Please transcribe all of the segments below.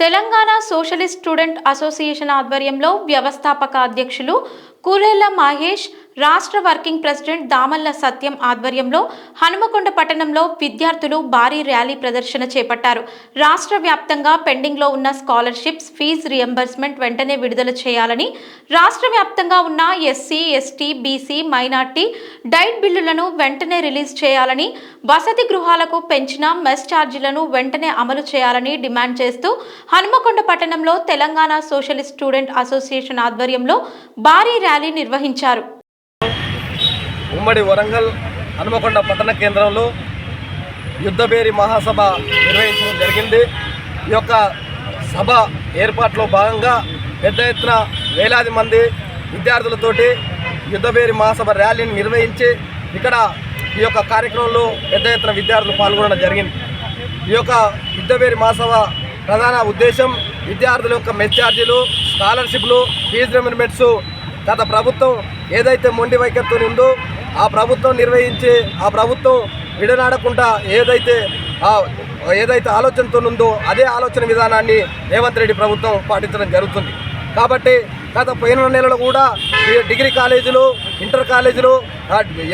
Telangana socialist student association ఆధ్వర్యంలో వ్యవస్థాపక అధ్యక్షులు కూరెళ్ళ మహేష్ రాష్ట్ర వర్కింగ్ ప్రెసిడెంట్ దామల్ల సత్యం ఆధ్వర్యంలో హనుమకొండ పట్టణంలో విద్యార్థులు భారీ ర్యాలీ ప్రదర్శన చేపట్టారు. రాష్ట్ర వ్యాప్తంగా పెండింగ్లో ఉన్న స్కాలర్షిప్స్ ఫీజు రియంబర్స్మెంట్ వెంటనే విడుదల చేయాలని రాష్ట్ర వ్యాప్తంగా ఉన్న SC ST BC minority diet బిల్లులను వెంటనే రిలీజ్ చేయాలని వసతి గృహాలకు పెంచిన మెస్ ఛార్జీలను వెంటనే అమలు చేయాలని డిమాండ్ చేస్తూ హనుమకొండ పట్టణంలో తెలంగాణ సోషలిస్ట్ స్టూడెంట్ అసోసియేషన్ ఆధ్వర్యంలో భారీ ర్యాలీ నిర్వహించారు. ఉమ్మడి వరంగల్ హనుమకొండ పట్టణ కేంద్రంలో యుద్ధబేరి మహాసభ నిర్వహించడం జరిగింది. ఈ యొక్క సభ ఏర్పాట్లో భాగంగా పెద్ద ఎత్తున వేలాది మంది విద్యార్థులతోటి యుద్ధబేరి మహాసభ ర్యాలీని నిర్వహించి ఇక్కడ ఈ యొక్క కార్యక్రమంలో పెద్ద ఎత్తున విద్యార్థులు పాల్గొనడం జరిగింది. ఈ యొక్క యుద్ధబేరి మహాసభ ప్రధాన ఉద్దేశం విద్యార్థుల యొక్క మెచ్చార్జీలు స్కాలర్షిప్లు ఫీజు రెమ్యూర్మెంట్స్ గత ప్రభుత్వం ఏదైతే మొండి వైఖరితో ఉందో ఆ ప్రభుత్వం నిర్వహించి ఆ ప్రభుత్వం విడనాడకుండా ఏదైతే ఆ ఏదైతే ఆలోచనతో ఉందో అదే ఆలోచన విధానాన్ని రేవంత్ రెడ్డి ప్రభుత్వం పాటించడం జరుగుతుంది. కాబట్టి గత పోయిన నెలలో కూడా ఈ డిగ్రీ కాలేజీలు ఇంటర్ కాలేజీలు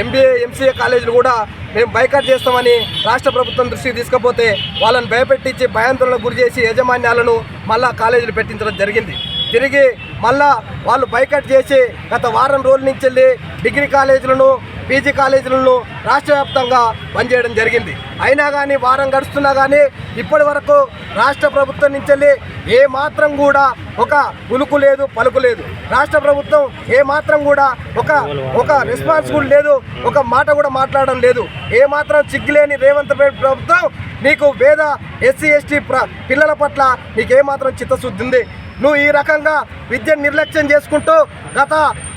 ఎంబీఏ ఎంసీఏ కాలేజీలు కూడా మేము బైకాట్ చేస్తామని రాష్ట్ర ప్రభుత్వం దృష్టికి తీసుకపోతే వాళ్ళని భయపెట్టించి భయాందోళనకు గురి చేసి యాజమాన్యాలను మళ్ళా కాలేజీలు పెట్టించడం జరిగింది. తిరిగి మళ్ళా వాళ్ళు బైకట్ చేసి గత వారం రోజుల నుంచి వెళ్ళి డిగ్రీ కాలేజీలను పీజీ కాలేజీలను రాష్ట్ర వ్యాప్తంగా పనిచేయడం జరిగింది. అయినా కానీ వారం గడుస్తున్నా కానీ ఇప్పటి వరకు రాష్ట్ర ప్రభుత్వం నుంచి వెళ్ళి ఏ మాత్రం కూడా ఒక ఉలుకు లేదు పలుకు లేదు. రాష్ట్ర ప్రభుత్వం ఏ మాత్రం కూడా ఒక ఒక రెస్పాన్సిబుల్ లేదు ఒక మాట కూడా మాట్లాడడం లేదు. ఏ మాత్రం చిగ్గులేని రేవంత్ రెడ్డి ప్రభుత్వం నీకు వేద ఎస్సీ ఎస్టీ పిల్లల పట్ల నీకు ఏమాత్రం చిత్తశుద్ధి ఉంది. నువ్వు ఈ రకంగా విద్యను నిర్లక్ష్యం చేసుకుంటూ గత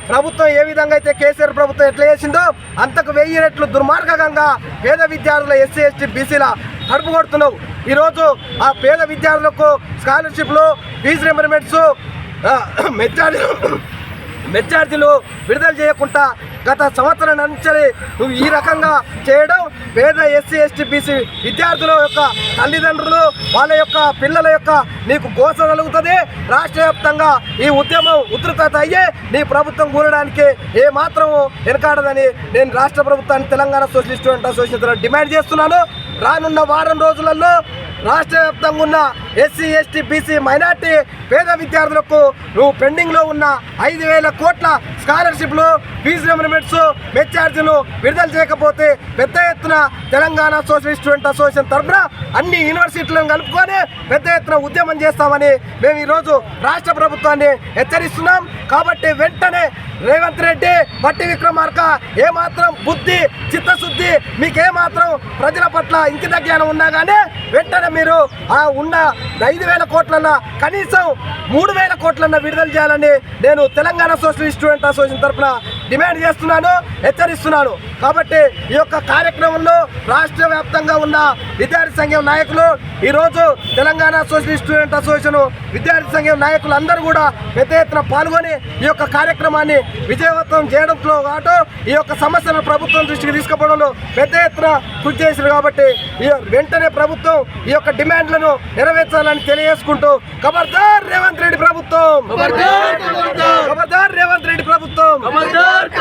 ప్రభుత్వం ఏ విధంగా అయితే కేసీఆర్ ప్రభుత్వం ఎట్లా చేసిందో అంతకు వెయ్యి రెట్లు దుర్మార్గంగా పేద విద్యార్థుల ఎస్సీ ఎస్టీ బీసీల కడుపు కొడుతున్నావు. ఈరోజు ఆ పేద విద్యార్థులకు స్కాలర్షిప్లు ఫీజు రిమర్మెంట్స్ మెచ్చాలి మెజార్టీలు విడుదల చేయకుండా గత సంవత్సరం నుంచి నువ్వు ఈ రకంగా చేయడం పేద ఎస్సీ ఎస్టీ బీసీ విద్యార్థుల యొక్క తల్లిదండ్రులు వాళ్ళ యొక్క పిల్లల యొక్క నీకు గోస కలుగుతుంది రాష్ట్ర వ్యాప్తంగా ఈ ఉద్యమం ఉధృతత అయ్యే నీ ప్రభుత్వం కూరడానికి ఏ మాత్రం వెనకాడదని నేను రాష్ట్ర ప్రభుత్వాన్ని తెలంగాణ సోషలిస్ట్ అసోసియేషన్ ద్వారా డిమాండ్ చేస్తున్నాను. రానున్న వారం రోజులలో రాష్ట్ర వ్యాప్తంగా ఉన్న ఎస్సీ ఎస్టీ బీసీ మైనార్టీ పేద విద్యార్థులకు నువ్వు పెండింగ్లో ఉన్న ఐదు వేల కోట్ల స్కాలర్షిప్లు ఫీజు రెమ్యూర్మెంట్స్ మెచ్ ఛార్జీలు విడుదల చేయకపోతే పెద్ద ఎత్తున తెలంగాణ సోషల్ స్టూడెంట్ అసోసియేషన్ తరఫున అన్ని యూనివర్సిటీలను కలుపుకొని పెద్ద ఎత్తున ఉద్యమం చేస్తామని మేము ఈరోజు రాష్ట్ర ప్రభుత్వాన్ని హెచ్చరిస్తున్నాం. కాబట్టి వెంటనే రేవంత్ రెడ్డి పట్టి విక్రమార్క ఏమాత్రం బుద్ధి చిత్తశుద్ధి మీకేమాత్రం ప్రజల పట్ల ఇంకిత జ్ఞానం ఉన్నా కానీ వెంటనే మీరు ఆ ఉన్న ఐదు వేల కోట్లన్న కనీసం మూడు వేల కోట్లన్న విడుదల చేయాలని నేను తెలంగాణ సోషలిస్ట్ స్టూడెంట్ అసోసియేషన్ తరఫున డిమాండ్ చేస్తున్నాను హెచ్చరిస్తున్నాను. కాబట్టి ఈ యొక్క కార్యక్రమంలో రాష్ట్ర వ్యాప్తంగా ఉన్న విద్యార్థి సంఘం నాయకులు ఈరోజు తెలంగాణ సోషలిస్ట్ స్టూడెంట్ అసోసియేషన్ విద్యార్థి సంఘం నాయకులు అందరూ కూడా పెద్ద ఎత్తున పాల్గొని ఈ యొక్క కార్యక్రమాన్ని విజయవంతం చేయడంతో పాటు ఈ యొక్క సమస్యను ప్రభుత్వం దృష్టికి తీసుకుపోవడంలో పెద్ద ఎత్తున కృషి చేశారు కాబట్టి వెంటనే ప్రభుత్వం ఈ యొక్క డిమాండ్లను నెరవేర్చాలని తెలియజేసుకుంటూ ఖబర్దార్ రేవంత్ రెడ్డి ప్రభుత్వం. ఖబర్దార్ రేవంత్ రెడ్డి ప్రభుత్వం. favor,